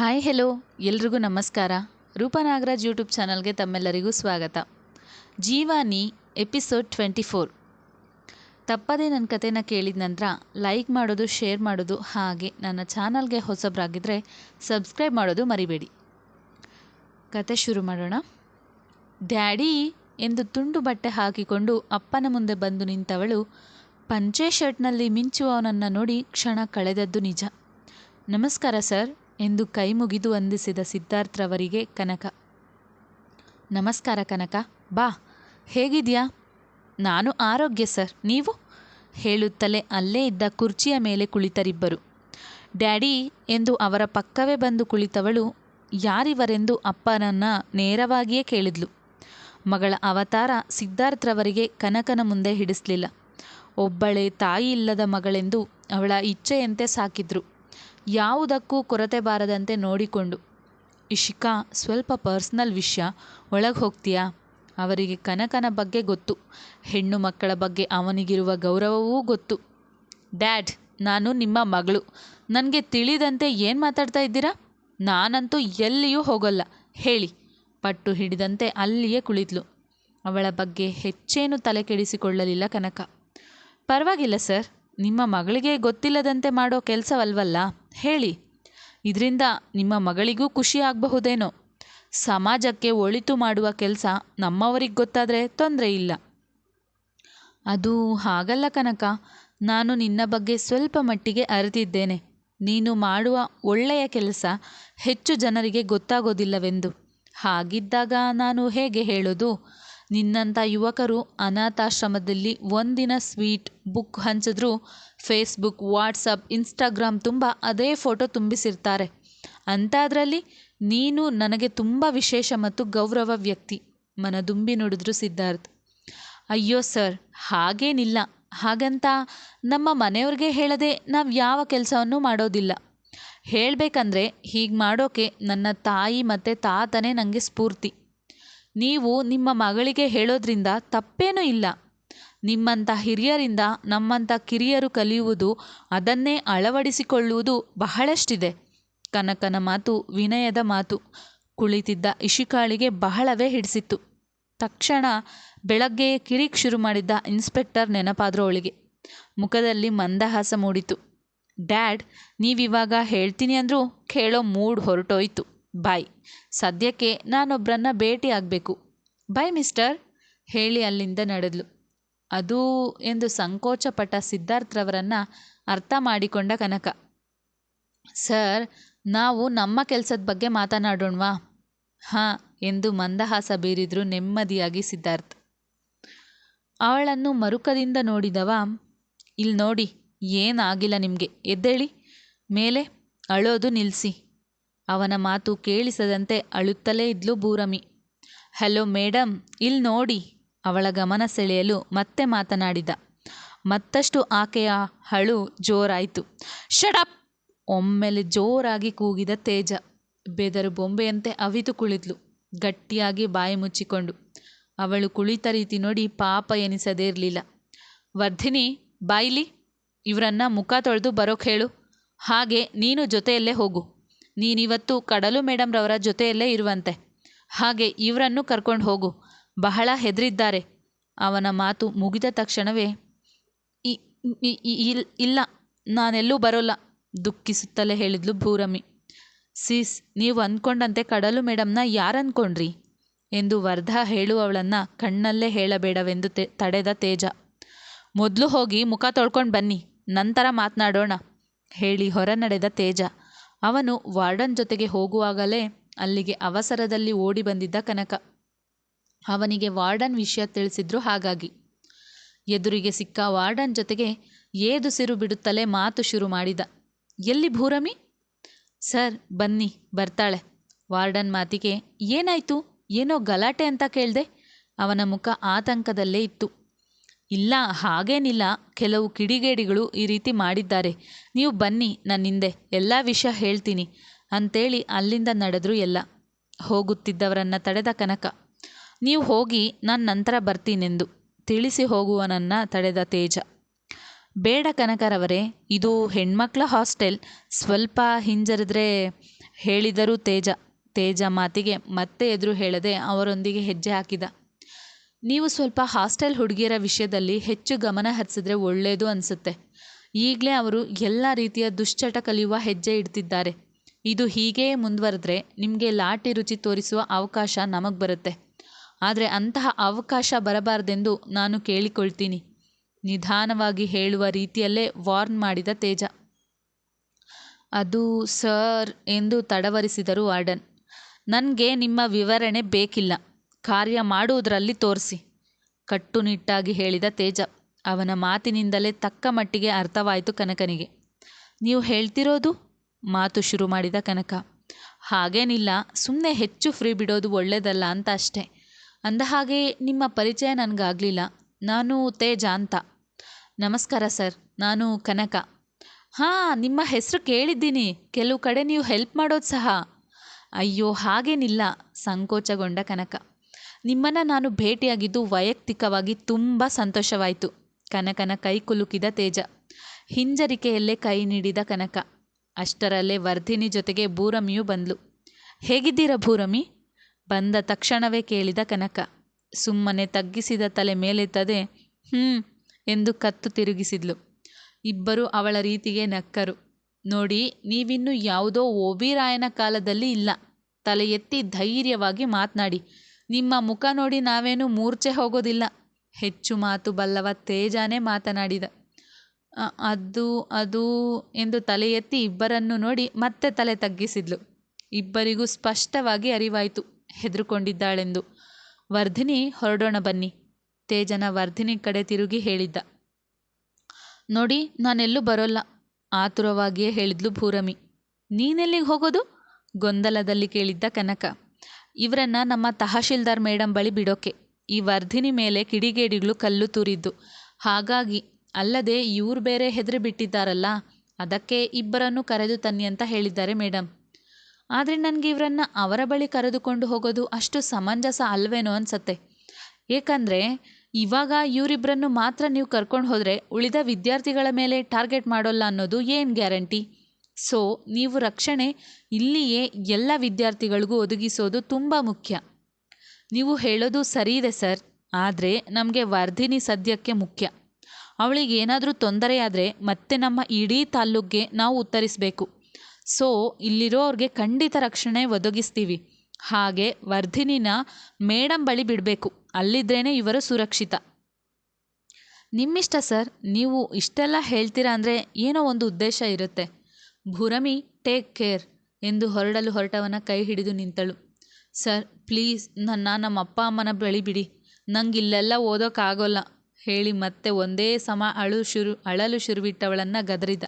Hi hello ಎಲ್ರಿಗೂ ನಮಸ್ಕಾರ. Roopa Nagaraj YouTube ಚಾನಲ್ಗೆ ತಮ್ಮೆಲ್ಲರಿಗೂ ಸ್ವಾಗತ. Jeevani episode twenty four. ತಪ್ಪದೇ ನನ್ನ ಕಥೆನ ಕೇಳಿದ ನಂತರ ಲೈಕ್ ಮಾಡೋದು ಶೇರ್ ಮಾಡೋದು ಹಾಗೆ ನನ್ನ ಚಾನಲ್ಗೆ ಹೊಸಬ್ರಾಗಿದ್ದರೆ ಸಬ್ಸ್ಕ್ರೈಬ್ ಮಾಡೋದು ಮರಿಬೇಡಿ. ಕತೆ ಶುರು ಮಾಡೋಣ. ಡ್ಯಾಡಿ ಎಂದು ತುಂಡು ಬಟ್ಟೆ ಹಾಕಿಕೊಂಡು ಅಪ್ಪನ ಮುಂದೆ ಬಂದು ನಿಂತವಳು ಪಂಚೆ ಶರ್ಟ್ನಲ್ಲಿ ಮಿಂಚುವವನನ್ನು ನೋಡಿ ಕ್ಷಣ ಕಳೆದದ್ದು ನಿಜ. ನಮಸ್ಕಾರ ಸರ್. ಎಂದು ಕೈ ಮುಗಿದು ವಂದಿಸಿದ ಸಿದ್ಧಾರ್ಥ್ರವರಿಗೆ ಕನಕ. ನಮಸ್ಕಾರ ಕನಕ. ಬಾ. ಹೇಗಿದ್ಯಾ? ನಾನು ಆರೋಗ್ಯ ಸರ್. ನೀವು? ಹೇಳುತ್ತಲೇ ಅಲ್ಲೇ ಇದ್ದ ಕುರ್ಚಿಯ ಮೇಲೆ ಕುಳಿತರಿಬ್ಬರು. ಡ್ಯಾಡಿ ಎಂದು ಅವರ ಪಕ್ಕವೇ ಬಂದು ಕುಳಿತವಳು ಯಾರಿವರೆಂದು ಅಪ್ಪನನ್ನ ನೇರವಾಗಿಯೇ ಕೇಳಿದ್ಲು. ಮಗಳ ಅವತಾರ ಸಿದ್ಧಾರ್ಥ್ರವರಿಗೆ ಕನಕನ ಮುಂದೆ ಹಿಡಿಸ್ಲಿಲ್ಲ. ಒಬ್ಬಳೇ ತಾಯಿ ಇಲ್ಲದ ಮಗಳೆಂದು ಅವಳ ಇಚ್ಛೆಯಂತೆ ಸಾಕಿದ್ರು. ಯಾವುದಕ್ಕೂ ಕೊರತೆ ಬಾರದಂತೆ ನೋಡಿಕೊಂಡು, ಇಶಿಕಾ, ಸ್ವಲ್ಪ ಪರ್ಸ್ನಲ್ ವಿಷಯ ಒಳಗೆ ಹೋಗ್ತೀಯಾ? ಅವರಿಗೆ ಕನಕನ ಬಗ್ಗೆ ಗೊತ್ತು. ಹೆಣ್ಣು ಮಕ್ಕಳ ಬಗ್ಗೆ ಅವನಿಗಿರುವ ಗೌರವವೂ ಗೊತ್ತು. ಡ್ಯಾಡ್, ನಾನು ನಿಮ್ಮ ಮಗಳು. ನನಗೆ ತಿಳಿದಂತೆ ಏನು ಮಾತಾಡ್ತಾ ಇದ್ದೀರಾ? ನಾನಂತೂ ಎಲ್ಲಿಯೂ ಹೋಗಲ್ಲ. ಹೇಳಿ. ಪಟ್ಟು ಹಿಡಿದಂತೆ ಅಲ್ಲಿಯೇ ಕುಳಿತಳು ಅವಳ ಬಗ್ಗೆ ಹೆಚ್ಚೇನು ತಲೆ ಕೆಡಿಸಿಕೊಳ್ಳಲಿಲ್ಲ ಕನಕ. ಪರವಾಗಿಲ್ಲ, ಸರ್. ನಿಮ್ಮ ಮಗಳಿಗೆ ಗೊತ್ತಿಲ್ಲದಂತೆ ಮಾಡೋ ಕೆಲಸವಲ್ವಲ್ಲ? ಹೇಳಿ. ಇದರಿಂದ ನಿಮ್ಮ ಮಗಳಿಗೂ ಖುಷಿ ಆಗಬಹುದೇನೋ? ಸಮಾಜಕ್ಕೆ ಒಳಿತು ಮಾಡುವ ಕೆಲಸ ನಮ್ಮವರಿಗೆ ಗೊತ್ತಾದರೆ ತೊಂದರೆ ಇಲ್ಲ. ಅದು ಹಾಗಲ್ಲ ಕನಕ. ನಾನು ನಿನ್ನ ಬಗ್ಗೆ ಸ್ವಲ್ಪ ಮಟ್ಟಿಗೆ ಅರಿತಿದ್ದೇನೆ. ನೀನು ಮಾಡುವ ಒಳ್ಳೆಯ ಕೆಲಸ ಹೆಚ್ಚು ಜನರಿಗೆ ಗೊತ್ತಾಗೋದಿಲ್ಲವೆಂದು. ಹಾಗಿದ್ದಾಗ ನಾನು ಹೇಗೆ ಹೇಳೋದು? ನಿನ್ನಂಥ ಯುವಕರು ಅನಾಥಾಶ್ರಮದಲ್ಲಿ ಒಂದಿನ ಸ್ವೀಟ್ ಬುಕ್ ಹಂಚಿದ್ರು. ಫೇಸ್ಬುಕ್, ವಾಟ್ಸಪ್, ಇನ್ಸ್ಟಾಗ್ರಾಮ್ ತುಂಬ ಅದೇ ಫೋಟೋ ತುಂಬಿಸಿರ್ತಾರೆ. ಅಂಥದ್ರಲ್ಲಿ ನೀನು ನನಗೆ ತುಂಬ ವಿಶೇಷ ಮತ್ತು ಗೌರವ ವ್ಯಕ್ತಿ. ಮನದುಂಬಿ ನುಡಿದ್ರು ಸಿದ್ಧಾರ್ಥ್. ಅಯ್ಯೋ ಸರ್, ಹಾಗೇನಿಲ್ಲ. ಹಾಗಂತ ನಮ್ಮ ಮನೆಯವ್ರಿಗೆ ಹೇಳದೆ ನಾವು ಯಾವ ಕೆಲಸವನ್ನು ಮಾಡೋದಿಲ್ಲ. ಹೇಳಬೇಕಂದ್ರೆ ಹೀಗೆ ಮಾಡೋಕೆ ನನ್ನ ತಾಯಿ ಮತ್ತು ತಾತನೇ ನನಗೆ ಸ್ಫೂರ್ತಿ. ನೀವು ನಿಮ್ಮ ಮಗಳಿಗೆ ಹೇಳೋದ್ರಿಂದ ತಪ್ಪೇನೂ ಇಲ್ಲ. ನಿಮ್ಮಂಥ ಹಿರಿಯರಿಂದ ನಮ್ಮಂಥ ಕಿರಿಯರು ಕಲಿಯುವುದು, ಅದನ್ನೇ ಅಳವಡಿಸಿಕೊಳ್ಳುವುದು ಬಹಳಷ್ಟಿದೆ. ಕನಕನ ಮಾತು, ವಿನಯದ ಮಾತು. ಕುಳಿತಿದ್ದ ಇಶಿಕಾಳಿಗೆ ಬಹಳವೇ ಹಿಡಿಸಿತ್ತು. ತಕ್ಷಣ ಬೆಳಗ್ಗೆಯೇ ಕಿರಿಕ್ ಶುರು ಮಾಡಿದ್ದ ಇನ್ಸ್ಪೆಕ್ಟರ್ ನೆನಪಾದ್ರು ಅವಳಿಗೆ. ಮುಖದಲ್ಲಿ ಮಂದಹಾಸ ಮೂಡಿತು. ಡ್ಯಾಡ್, ನೀವಿವಾಗ ಹೇಳ್ತೀನಿ ಅಂದರೂ ಕೇಳೋ ಮೂಡ್ ಹೊರಟೋಯ್ತು. ಬಾಯ್ ಸದ್ಯಕ್ಕೆ ನಾನೊಬ್ಬರನ್ನ ಭೇಟಿ ಆಗಬೇಕು. ಬಾಯ್ ಮಿಸ್ಟರ್, ಹೇಳಿ ಅಲ್ಲಿಂದ ನಡೆದ್ಲು. ಅದು ಎಂದು ಸಂಕೋಚಪಟ್ಟ ಸಿದ್ಧಾರ್ಥ್ರವರನ್ನು ಅರ್ಥ ಮಾಡಿಕೊಂಡ ಕನಕ. ಸರ್, ನಾವು ನಮ್ಮ ಕೆಲಸದ ಬಗ್ಗೆ ಮಾತನಾಡೋಣವಾ? ಹಾಂ, ಎಂದು ಮಂದಹಾಸ ಬೀರಿದ್ರು ನೆಮ್ಮದಿಯಾಗಿ ಸಿದ್ಧಾರ್ಥ್. ಅವಳನ್ನು ಮರುಕದಿಂದ ನೋಡಿದವ ಇಲ್ಲಿ ನೋಡಿ ಏನಾಗಿಲ್ಲ ನಿಮಗೆ. ಎದ್ದೇಳಿ. ಮೇಲೆ ಅಳೋದು ನಿಲ್ಲಿಸಿ ಅವನ ಮಾತು ಕೇಳಿಸದಂತೆ ಅಳುತ್ತಲೇ ಇದ್ಲು ಭೂರಮಿ. ಹಲೋ ಮೇಡಮ್ ಇಲ್ಲಿ ನೋಡಿ. ಅವಳ ಗಮನ ಸೆಳೆಯಲು ಮತ್ತೆ ಮಾತನಾಡಿದ. ಮತ್ತಷ್ಟು ಆಕೆಯ ಅಳು ಜೋರಾಯಿತು. ಶಡಪ್ ಒಮ್ಮೆಲೆ ಜೋರಾಗಿ ಕೂಗಿದ ತೇಜ. ಬೆದರು ಬೊಂಬೆಯಂತೆ ಅವಿತು ಕುಳಿದ್ಲು. ಗಟ್ಟಿಯಾಗಿ ಬಾಯಿ ಮುಚ್ಚಿಕೊಂಡು. ಅವಳು ಕುಳಿತ ರೀತಿ ನೋಡಿ ಪಾಪ ಎನಿಸದೇ ಇರಲಿಲ್ಲ ವರ್ಧಿನಿ, ಬಾಯ್ಲಿ, ಇವರನ್ನ ಮುಖ ತೊಳೆದು ಬರೋಕೆ ಹೇಳು. ಹಾಗೆ ನೀನು ಜೊತೆಯಲ್ಲೇ ಹೋಗು. ನೀನಿವತ್ತು ಕಡಲು ಮೇಡಮ್ರವರ ಜೊತೆಯಲ್ಲೇ ಇರುವಂತೆ. ಹಾಗೆ ಇವರನ್ನು ಕರ್ಕೊಂಡು ಹೋಗು. ಬಹಳ ಹೆದರಿದ್ದಾರೆ. ಅವನ ಮಾತು ಮುಗಿದ ತಕ್ಷಣವೇ ಇಲ್ಲ, ನಾನೆಲ್ಲೂ ಬರೋಲ್ಲ, ದುಃಖಿಸುತ್ತಲೇ ಹೇಳಿದ್ಲು ಭೂರಮಿ. ಸೀಸ್, ನೀವು ಅಂದ್ಕೊಂಡಂತೆ ಕಡಲು ಮೇಡಮ್ನ ಯಾರು ಅಂದ್ಕೊಂಡ್ರಿ ಎಂದು ವರ್ಧಾ ಹೇಳುವವಳನ್ನು ಕಣ್ಣಲ್ಲೇ ಹೇಳಬೇಡವೆಂದು ತೆ, ತಡೆದ ತೇಜ. ಮೊದಲು ಹೋಗಿ ಮುಖ ತೊಳ್ಕೊಂಡು ಬನ್ನಿ, ನಂತರ ಮಾತನಾಡೋಣ, ಹೇಳಿ ಹೊರ ನಡೆದ ತೇಜ. ಅವನು ವಾರ್ಡನ್ ಜೊತೆಗೆ ಹೋಗುವಾಗಲೇ ಅಲ್ಲಿಗೆ ಅವಸರದಲ್ಲಿ ಓಡಿ ಬಂದಿದ್ದ ಕನಕ. ಅವನಿಗೆ ವಾರ್ಡನ್ ವಿಷಯ ತಿಳಿಸಿದ್ರು ಹಾಗಾಗಿ. ಎದುರಿಗೆ ಸಿಕ್ಕ ವಾರ್ಡನ್ ಜೊತೆಗೆ ಏದುಸಿರು ಬಿಡುತ್ತಲೇ ಮಾತು ಶುರು ಮಾಡಿದ. ಎಲ್ಲಿ ಭೂರಮಿ? ಸರ್, ಬನ್ನಿ, ಬರ್ತಾಳೆ. ವಾರ್ಡನ್ ಮಾತಿಗೆ, ಏನಾಯ್ತು? ಏನೋ ಗಲಾಟೆ ಅಂತ ಕೇಳಿದೆ. ಅವನ ಮುಖ ಆತಂಕದಲ್ಲೇ ಇತ್ತು. ಇಲ್ಲ, ಹಾಗೇನಿಲ್ಲ. ಕೆಲವು ಕಿಡಿಗೇಡಿಗಳು ಈ ರೀತಿ ಮಾಡಿದ್ದಾರೆ. ನೀವು ಬನ್ನಿ ನನ್ನ ಹಿಂದೆ, ಎಲ್ಲ ವಿಷಯ ಹೇಳ್ತೀನಿ. ಅಂತೇಳಿ ಅಲ್ಲಿಂದ ನಡೆದ್ರು ಎಲ್ಲ. ಹೋಗುತ್ತಿದ್ದವರನ್ನು ತಡೆದ ಕನಕ. ನೀವು ಹೋಗಿ ನಾನು ನಂತರ ಬರ್ತೀನೆಂದು ತಿಳಿಸಿ ಹೋಗುವನನ್ನು ತಡೆದ ತೇಜ. ಬೇಡ ಕನಕರವರೇ, ಇದು ಹೆಣ್ಮಕ್ಳ ಹಾಸ್ಟೆಲ್. ಸ್ವಲ್ಪ ಹಿಂಜರಿದ್ರೆ ಹೇಳಿದರು ತೇಜ. ತೇಜ ಮಾತಿಗೆ ಮತ್ತೆ ಎದುರು ಹೇಳದೆ ಅವರೊಂದಿಗೆ ಹೆಜ್ಜೆ ಹಾಕಿದ. ನೀವು ಸ್ವಲ್ಪ ಹಾಸ್ಟೆಲ್ ಹುಡುಗಿಯರ ವಿಷಯದಲ್ಲಿ ಹೆಚ್ಚು ಗಮನ ಹರಿಸಿದ್ರೆ ಒಳ್ಳೆಯದು ಅನಿಸುತ್ತೆ. ಈಗಲೇ ಅವರು ಎಲ್ಲ ರೀತಿಯ ದುಶ್ಚಟ ಕಲಿಯುವ ಹೆಜ್ಜೆ ಇಡ್ತಿದ್ದಾರೆ. ಇದು ಹೀಗೇ ಮುಂದುವರೆದ್ರೆ ನಿಮಗೆ ಲಾಟಿ ರುಚಿ ತೋರಿಸುವ ಅವಕಾಶ ನಮಗೆ ಬರುತ್ತೆ. ಆದರೆ ಅಂತಹ ಅವಕಾಶ ಬರಬಾರ್ದೆಂದು ನಾನು ಕೇಳಿಕೊಳ್ತೀನಿ. ನಿಧಾನವಾಗಿ ಹೇಳುವ ರೀತಿಯಲ್ಲೇ ವಾರ್ನ್ ಮಾಡಿದ ತೇಜ. ಅದು ಸರ್ ಎಂದು ತಡವರಿಸಿದರು ವಾರ್ಡನ್. ನನಗೆ ನಿಮ್ಮ ವಿವರಣೆ ಬೇಕಿಲ್ಲ. ಕಾರ್ಯ ಮಾಡುವುದರಲ್ಲಿ ತೋರಿಸಿ. ಕಟ್ಟುನಿಟ್ಟಾಗಿ ಹೇಳಿದ ತೇಜ, ಅವನ ಮಾತಿನಿಂದಲೇ ತಕ್ಕ ಮಟ್ಟಿಗೆ ಅರ್ಥವಾಯಿತು ಕನಕನಿಗೆ. ನೀವು ಹೇಳ್ತಿರೋದು? ಮಾತು ಶುರು ಮಾಡಿದ ಕನಕ. ಹಾಗೇನಿಲ್ಲ ಸುಮ್ಮನೆ ಹೆಚ್ಚು ಫ್ರೀ ಬಿಡೋದು ಒಳ್ಳೆಯದಲ್ಲ ಅಂತ ಅಷ್ಟೆ. ಅಂದ ಹಾಗೆ ನಿಮ್ಮ ಪರಿಚಯ ನನಗಾಗಲಿಲ್ಲ. ನಾನು ತೇಜ ಅಂತ. ನಮಸ್ಕಾರ ಸರ್, ನಾನು ಕನಕ. ಹಾಂ, ನಿಮ್ಮ ಹೆಸರು ಕೇಳಿದ್ದೀನಿ. ಕೆಲವು ಕಡೆ ನೀವು ಹೆಲ್ಪ್ ಮಾಡೋದು ಸಹ. ಅಯ್ಯೋ, ಹಾಗೇನಿಲ್ಲ, ಸಂಕೋಚಗೊಂಡ ಕನಕ. ನಿಮ್ಮನ್ನು ನಾನು ಭೇಟಿಯಾಗಿದ್ದು ವೈಯಕ್ತಿಕವಾಗಿ ತುಂಬ ಸಂತೋಷವಾಯಿತು. ಕನಕನ ಕೈ ಕುಲುಕಿದ ತೇಜ. ಹಿಂಜರಿಕೆಯಲ್ಲೇ ಕೈ ನೀಡಿದ ಕನಕ. ಅಷ್ಟರಲ್ಲೇ ವರ್ಧಿನಿ ಜೊತೆಗೆ ಭೂರಮಿಯೂ ಬಂದ್ಲು. ಹೇಗಿದ್ದೀರ ಭೂರಮಿ? ಬಂದ ತಕ್ಷಣವೇ ಕೇಳಿದ ಕನಕ. ಸುಮ್ಮನೆ ತಗ್ಗಿಸಿದ ತಲೆ ಮೇಲೆತ್ತದೆ ಹ್ಞೂ ಎಂದು ಕತ್ತು ತಿರುಗಿಸಿದ್ಲು. ಇಬ್ಬರು ಅವಳ ರೀತಿಗೆ ನಕ್ಕರು. ನೋಡಿ, ನೀವಿನ್ನೂ ಯಾವುದೋ ಓಬಿರಾಯನ ಕಾಲದಲ್ಲಿ ಇಲ್ಲ. ತಲೆ ಎತ್ತಿ ಧೈರ್ಯವಾಗಿ ಮಾತನಾಡಿ. ನಿಮ್ಮ ಮುಖ ನೋಡಿ ನಾವೇನು ಮೂರ್ಛೆ ಹೋಗೋದಿಲ್ಲ. ಹೆಚ್ಚು ಮಾತು ಬಲ್ಲವ ತೇಜಾನೇ ಮಾತನಾಡಿದ. ಅದು ಅದು ಎಂದು ತಲೆ ಎತ್ತಿ ಇಬ್ಬರನ್ನು ನೋಡಿ ಮತ್ತೆ ತಲೆ ತಗ್ಗಿಸಿದ್ಲು. ಇಬ್ಬರಿಗೂ ಸ್ಪಷ್ಟವಾಗಿ ಅರಿವಾಯಿತು. ಹೆದರುಕೊಂಡಿದ್ದಾಳೆಂದು. ವರ್ಧಿನಿ, ಹೊರಡೋಣ ಬನ್ನಿ. ತೇಜನ ವರ್ಧಿನಿ ಕಡೆ ತಿರುಗಿ ಹೇಳಿದ್ದ. ನೋಡಿ, ನಾನೆಲ್ಲೂ ಬರೋಲ್ಲ. ಆತುರವಾಗಿಯೇ ಹೇಳಿದ್ಲು ಭೂರಮಿ. ನೀನೆಲ್ಲಿಗೆ ಹೋಗೋದು? ಗೊಂದಲದಲ್ಲಿ ಕೇಳಿದ್ದ ಕನಕ. ಇವರನ್ನ ನಮ್ಮ ತಹಶೀಲ್ದಾರ್ ಮೇಡಮ್ ಬಳಿ ಬಿಡೋಕೆ. ಈ ವರ್ಧಿನಿ ಮೇಲೆ ಕಿಡಿಗೇಡಿಗಳು ಕಲ್ಲು ತೂರಿದ್ದು. ಹಾಗಾಗಿ ಅಲ್ಲದೆ ಇವ್ರು ಬೇರೆ ಹೆದರಿ ಬಿಟ್ಟಿದ್ದಾರಲ್ಲ, ಅದಕ್ಕೆ ಇಬ್ಬರನ್ನು ಕರೆದು ತನ್ನಿ ಅಂತ ಹೇಳಿದ್ದಾರೆ ಮೇಡಮ್ ಆದರೆ ನನಗೆ ಇವರನ್ನು ಅವರ ಬಳಿ ಕರೆದುಕೊಂಡು ಹೋಗೋದು ಅಷ್ಟು ಸಮಂಜಸ ಅಲ್ವೇನೋ ಅನ್ಸತ್ತೆ. ಏಕೆಂದರೆ ಇವಾಗ ಇವರಿಬ್ಬರನ್ನು ಮಾತ್ರ ನೀವು ಕರ್ಕೊಂಡು ಹೋದರೆ ಉಳಿದ ವಿದ್ಯಾರ್ಥಿಗಳ ಮೇಲೆ ಟಾರ್ಗೆಟ್ ಮಾಡೋಲ್ಲ ಅನ್ನೋದು ಏನು ಗ್ಯಾರಂಟಿ? ಸೊ ನೀವು ರಕ್ಷಣೆ ಇಲ್ಲಿಯೇ ಎಲ್ಲ ವಿದ್ಯಾರ್ಥಿಗಳಿಗೂ ಒದಗಿಸೋದು ತುಂಬ ಮುಖ್ಯ. ನೀವು ಹೇಳೋದು ಸರಿ ಇದೆ ಸರ್, ಆದರೆ ನಮಗೆ ವರ್ಧಿನಿ ಸದ್ಯಕ್ಕೆ ಮುಖ್ಯ. ಅವಳಿಗೆ ಏನಾದರೂ ತೊಂದರೆಯಾದರೆ ಮತ್ತೆ ನಮ್ಮ ಇಡೀ ತಾಲ್ಲೂಕಿಗೆ ನಾವು ಉತ್ತರಿಸಬೇಕು. ಸೊ ಇಲ್ಲಿರೋರಿಗೆ ಖಂಡಿತ ರಕ್ಷಣೆ ಒದಗಿಸ್ತೀವಿ. ಹಾಗೆ ವರ್ಧಿನಿನ ಮೇಡಮ್ ಬಳಿ ಬಿಡಬೇಕು ಅಲ್ಲಿದ್ರೇ ಇವರು ಸುರಕ್ಷಿತ. ನಿಮ್ಮಿಷ್ಟ ಸರ್, ನೀವು ಇಷ್ಟೆಲ್ಲ ಹೇಳ್ತೀರಾ ಅಂದರೆ ಏನೋ ಒಂದು ಉದ್ದೇಶ ಇರುತ್ತೆ. ಭೂರಮಿ ಟೇಕ್ ಕೇರ್ ಎಂದು ಹೊರಡಲು ಹೊರಟವನ ಕೈ ಹಿಡಿದು ನಿಂತಳು. ಸರ್ ಪ್ಲೀಸ್ ನನ್ನ, ನಮ್ಮ ಅಪ್ಪ, ಅಮ್ಮನ ಬಳಿ ಬಿಡಿ. ನಂಗೆ ಇಲ್ಲೆಲ್ಲ ಓದೋಕ್ಕಾಗೋಲ್ಲ ಹೇಳಿ ಮತ್ತೆ ಒಂದೇ ಸಮ ಅಳು ಶುರು, ಅಳಲು ಶುರುವಿಟ್ಟವಳನ್ನು ಗದರಿದ.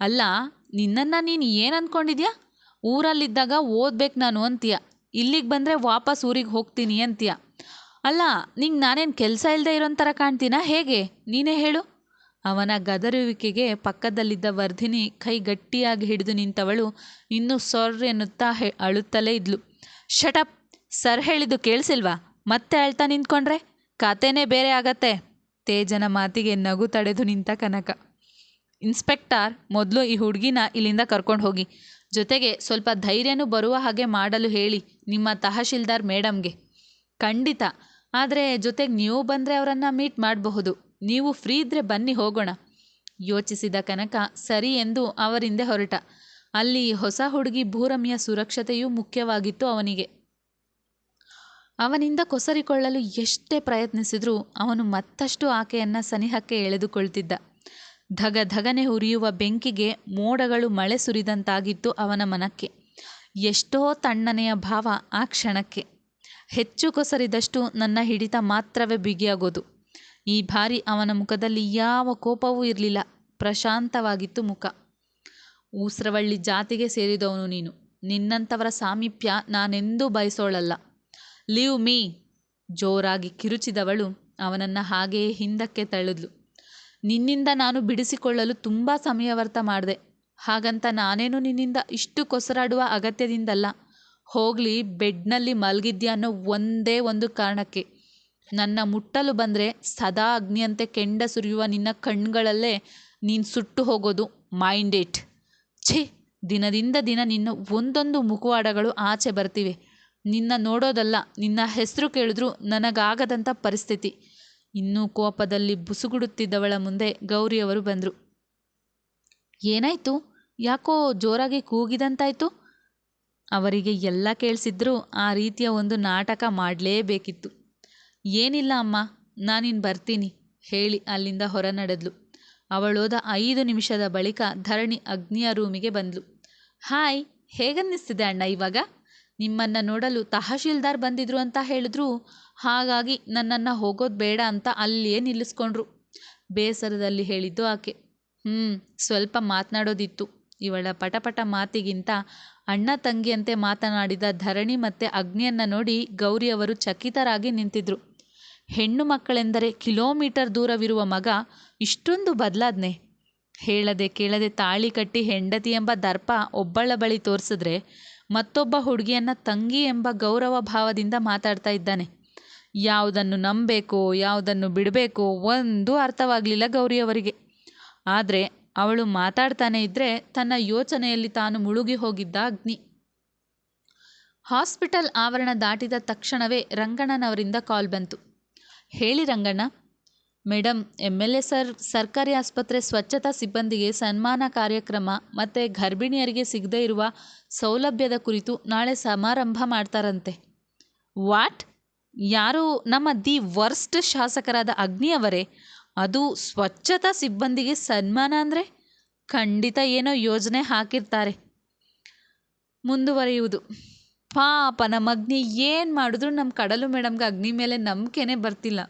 ಅಲ್ಲ, ನಿನ್ನನ್ನು ನೀನು ಏನು ಅಂದ್ಕೊಂಡಿದ್ಯಾ ಊರಲ್ಲಿದ್ದಾಗ ಓದ್ಬೇಕು ನಾನು ಅಂತೀಯ. ಇಲ್ಲಿಗೆ ಬಂದರೆ ವಾಪಸ್ ಊರಿಗೆ ಹೋಗ್ತೀನಿ ಅಂತೀಯ. ಅಲ್ಲ, ನಿಂಗೆ ನಾನೇನು ಕೆಲಸ ಇಲ್ಲದೆ ಇರೋಂಥರ ಥರ ಕಾಣ್ತೀನಾ? ಹೇಗೆ? ನೀನೇ ಹೇಳು. ಅವನ ಗದರುವಿಕೆಗೆ ಪಕ್ಕದಲ್ಲಿದ್ದ ವರ್ಧಿನಿ ಕೈ ಗಟ್ಟಿಯಾಗಿ ಹಿಡಿದು ನಿಂತವಳು ಇನ್ನೂ ಸೊರ್ ಎನ್ನುತ್ತಾ ಹೆ, ಅಳುತ್ತಲೇ ಇದ್ಲು. ಶಟಪ್ ಸರ್ ಹೇಳಿದ್ದು ಕೇಳಿಸಿಲ್ವಾ? ಮತ್ತೆ ಅಳ್ತಾ ನಿಂತ್ಕೊಂಡ್ರೆ? ಕತೆನೇ ಬೇರೆ ಆಗತ್ತೆ. ತೇಜನ ಮಾತಿಗೆ ನಗು ತಡೆದು ನಿಂತ ಕನಕ. ಇನ್ಸ್ಪೆಕ್ಟರ್, ಮೊದಲು ಈ ಹುಡುಗಿನ ಇಲ್ಲಿಂದ ಕರ್ಕೊಂಡು ಹೋಗಿ. ಜೊತೆಗೆ ಸ್ವಲ್ಪ ಧೈರ್ಯನೂ ಬರುವ ಹಾಗೆ ಮಾಡಲು ಹೇಳಿ, ನಿಮ್ಮ ತಹಶೀಲ್ದಾರ್ ಮೇಡಮ್ಗೆ. ಖಂಡಿತ. ಆದರೆ ಜೊತೆಗೆ ನೀವು ಬಂದರೆ ಅವರನ್ನು ಮೀಟ್ ಮಾಡಬಹುದು. ನೀವು ಫ್ರೀ ಇದ್ದರೆ ಬನ್ನಿ ಹೋಗೋಣ. ಯೋಚಿಸಿದ ಕನಕ ಸರಿ ಎಂದು ಅವರಿಂದೆ ಹೊರಟ. ಅಲ್ಲಿ ಹೊಸ ಹುಡುಗಿ ಭೂರಮಿಯ ಸುರಕ್ಷತೆಯೂ ಮುಖ್ಯವಾಗಿತ್ತು ಅವನಿಗೆ. ಅವನಿಂದ ಕೊಸರಿಕೊಳ್ಳಲು ಎಷ್ಟೇ ಪ್ರಯತ್ನಿಸಿದರೂ ಅವನು ಮತ್ತಷ್ಟು ಆಕೆಯನ್ನು ಸನಿಹಕ್ಕೆ ಎಳೆದುಕೊಳ್ತಿದ್ದ. ಧಗ ಧಗನೆ ಉರಿಯುವ ಬೆಂಕಿಗೆ ಮೋಡಗಳು ಮಳೆ ಸುರಿದಂತಾಗಿತ್ತು ಅವನ ಮನಕ್ಕೆ. ಎಷ್ಟೋ ತಣ್ಣನೆಯ ಭಾವ ಆ ಕ್ಷಣಕ್ಕೆ. ಹೆಚ್ಚು ಕೊಸರಿದಷ್ಟು ನನ್ನ ಹಿಡಿತ ಮಾತ್ರವೇ ಬಿಗಿಯಾಗೋದು. ಈ ಬಾರಿ ಅವನ ಮುಖದಲ್ಲಿ ಯಾವ ಕೋಪವೂ ಇರಲಿಲ್ಲ. ಪ್ರಶಾಂತವಾಗಿತ್ತು ಮುಖ. ಊಸ್ರವಳ್ಳಿ ಜಾತಿಗೆ ಸೇರಿದವನು ನೀನು. ನಿನ್ನಂಥವರ ಸಾಮೀಪ್ಯ ನಾನೆಂದೂ ಬಯಸೋಳಲ್ಲ. Leave me. ಜೋರಾಗಿ ಕಿರುಚಿದವಳು ಅವನನ್ನು ಹಾಗೆಯೇ ಹಿಂದಕ್ಕೆ ತಳ್ಳಿದ್ಲು. ನಿನ್ನಿಂದ ನಾನು ಬಿಡಿಸಿಕೊಳ್ಳಲು ತುಂಬ ಸಮಯ ವ್ಯರ್ಥ ಮಾಡಿದೆ. ಹಾಗಂತ ನಾನೇನು ನಿನ್ನಿಂದ ಇಷ್ಟು ಕೊಸರಾಡುವ ಅಗತ್ಯದಿಂದಲ್ಲ. ಹೋಗಲಿ, ಬೆಡ್ನಲ್ಲಿ ಮಲಗಿದ್ಯಾ ಅನ್ನೋ ಒಂದೇ ಒಂದು ಕಾರಣಕ್ಕೆ. ನನ್ನ ಮುಟ್ಟಲು ಬಂದರೆ ಸದಾ ಅಗ್ನಿಯಂತೆ ಕೆಂಡ ಸುರಿಯುವ ನಿನ್ನ ಕಣ್ಗಳಲ್ಲೇ ನೀನು ಸುಟ್ಟು ಹೋಗೋದು. ಮೈಂಡ್ ಇಟ್ ಛೀ, ದಿನದಿಂದ ದಿನ ನಿನ್ನ ಒಂದೊಂದು ಮುಖವಾಡಗಳು ಆಚೆ ಬರ್ತಿವೆ. ನಿನ್ನ ನೋಡೋದಲ್ಲ, ನಿನ್ನ ಹೆಸರು ಕೇಳಿದ್ರೂ ನನಗಾಗದಂಥ ಪರಿಸ್ಥಿತಿ. ಇನ್ನೂ ಕೋಪದಲ್ಲಿ ಬುಸುಗುಡುತ್ತಿದ್ದವಳ ಮುಂದೆ ಗೌರಿಯವರು ಬಂದರು. ಏನಾಯಿತು? ಯಾಕೋ ಜೋರಾಗಿ ಕೂಗಿದಂತಾಯಿತು? ಅವರಿಗೆ ಎಲ್ಲ ಕೇಳಿಸಿದ್ರೂ ಆ ರೀತಿಯ ಒಂದು ನಾಟಕ ಮಾಡಲೇಬೇಕಿತ್ತು. ಏನಿಲ್ಲ ಅಮ್ಮ ನಾನಿನ್ನು ಬರ್ತೀನಿ, ಹೇಳಿ ಅಲ್ಲಿಂದ ಹೊರ ನಡೆದ್ಲು ಅವಳೋದ ಐದು ನಿಮಿಷದ ಬಳಿಕ ಧರಣಿ ಅಗ್ನಿಯ ರೂಮಿಗೆ ಬಂದ್ಲು. ಹಾಯ್, ಹೇಗನ್ನಿಸ್ತಿದೆ ಅಣ್ಣ ಇವಾಗ? ನಿಮ್ಮನ್ನು ನೋಡಲು ತಹಶೀಲ್ದಾರ್ ಬಂದಿದ್ರು ಅಂತ ಹೇಳಿದ್ರು, ಹಾಗಾಗಿ ನನ್ನನ್ನು ಹೋಗೋದು ಬೇಡ ಅಂತ ಅಲ್ಲಿಯೇ ನಿಲ್ಲಿಸ್ಕೊಂಡ್ರು, ಬೇಸರದಲ್ಲಿ ಹೇಳಿದ್ದು ಆಕೆ. ಹ್ಞೂ ಸ್ವಲ್ಪ ಮಾತನಾಡೋದಿತ್ತು. ಇವಳ ಪಟಪಟ ಮಾತಿಗಿಂತ ಅಣ್ಣ ತಂಗಿಯಂತೆ ಮಾತನಾಡಿದ ಧರಣಿ ಮತ್ತು ಅಗ್ನಿಯನ್ನು ನೋಡಿ ಗೌರಿಯವರು ಚಕಿತರಾಗಿ ನಿಂತಿದ್ರು. ಹೆಣ್ಣು ಮಕ್ಕಳೆಂದರೆ ಕಿಲೋಮೀಟರ್ ದೂರವಿರುವ ಮಗ ಇಷ್ಟೊಂದು ಬದಲಾದ್ನೆ. ಹೇಳದೆ ಕೇಳದೆ ತಾಳಿ ಕಟ್ಟಿ ಹೆಂಡತಿ ಎಂಬ ದರ್ಪ ಒಬ್ಬಳ ಬಳಿ ತೋರಿಸಿದ್ರೆ ಮತ್ತೊಬ್ಬ ಹುಡುಗಿಯನ್ನು ತಂಗಿ ಎಂಬ ಗೌರವ ಭಾವದಿಂದ ಮಾತಾಡ್ತಾ ಇದ್ದಾನೆ. ಯಾವುದನ್ನು ನಂಬಬೇಕೋ ಯಾವುದನ್ನು ಬಿಡಬೇಕೋ ಒಂದೂ ಅರ್ಥವಾಗಲಿಲ್ಲ ಗೌರಿಯವರಿಗೆ ಆದರೆ ಅವಳು ಮಾತಾಡ್ತಾನೆ ಇದ್ದರೆ ತನ್ನ ಯೋಚನೆಯಲ್ಲಿ ತಾನು ಮುಳುಗಿ ಹೋಗಿದ್ದ ಅಗ್ನಿ. ಹಾಸ್ಪಿಟಲ್ ಆವರಣ ದಾಟಿದ ತಕ್ಷಣವೇ ರಂಗಣ್ಣನವರಿಂದ ಕಾಲ್ ಬಂತು. ಹೇಳಿ Ranganna. Madam M L A sir, ಸರ್ಕಾರಿ ಆಸ್ಪತ್ರೆ ಸ್ವಚ್ಛತಾ ಸಿಬ್ಬಂದಿಗೆ ಸನ್ಮಾನ ಕಾರ್ಯಕ್ರಮ ಮತ್ತು ಗರ್ಭಿಣಿಯರಿಗೆ ಸಿಗದೇ ಇರುವ ಸೌಲಭ್ಯದ ಕುರಿತು ನಾಳೆ ಸಮಾರಂಭ ಮಾಡ್ತಾರಂತೆ. ವಾಟ್? ಯಾರು ನಮ್ಮ ದಿ ವರ್ಸ್ಟ್ ಶಾಸಕರಾದ ಅಗ್ನಿಯವರೇ ಅದು ಸ್ವಚ್ಛತಾ ಸಿಬ್ಬಂದಿಗೆ ಸನ್ಮಾನ ಅಂದರೆ? ಖಂಡಿತ ಏನೋ ಯೋಜನೆ ಹಾಕಿರ್ತಾರೆ. ಮುಂದುವರಿಯುವುದು. ಪಾಪ, ನಮ್ಮ ಅಗ್ನಿ ಏನು ಮಾಡಿದ್ರು ನಮ್ಮ ಕಡಲು ಮೇಡಮ್ಗೆ ಅಗ್ನಿ ಮೇಲೆ ನಂಬಿಕೆನೇ ಬರ್ತಿಲ್ಲ.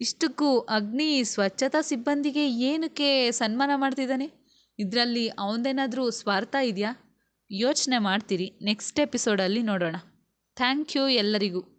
ಇಷ್ಟಕ್ಕೂ ಅಗ್ನಿ ಸ್ವಚ್ಛತಾ ಸಿಬ್ಬಂದಿಗೆ ಏನಕ್ಕೆ ಸನ್ಮಾನ ಮಾಡ್ತಿದ್ದಾನೆ? ಇದರಲ್ಲಿ ಅವನದೇನಾದರೂ ಸ್ವಾರ್ಥ ಇದೆಯಾ? ಯೋಚನೆ ಮಾಡ್ತೀರಿ ನೆಕ್ಸ್ಟ್ ಎಪಿಸೋಡಲ್ಲಿ ನೋಡೋಣ. ಥ್ಯಾಂಕ್ ಯು ಎಲ್ಲರಿಗೂ.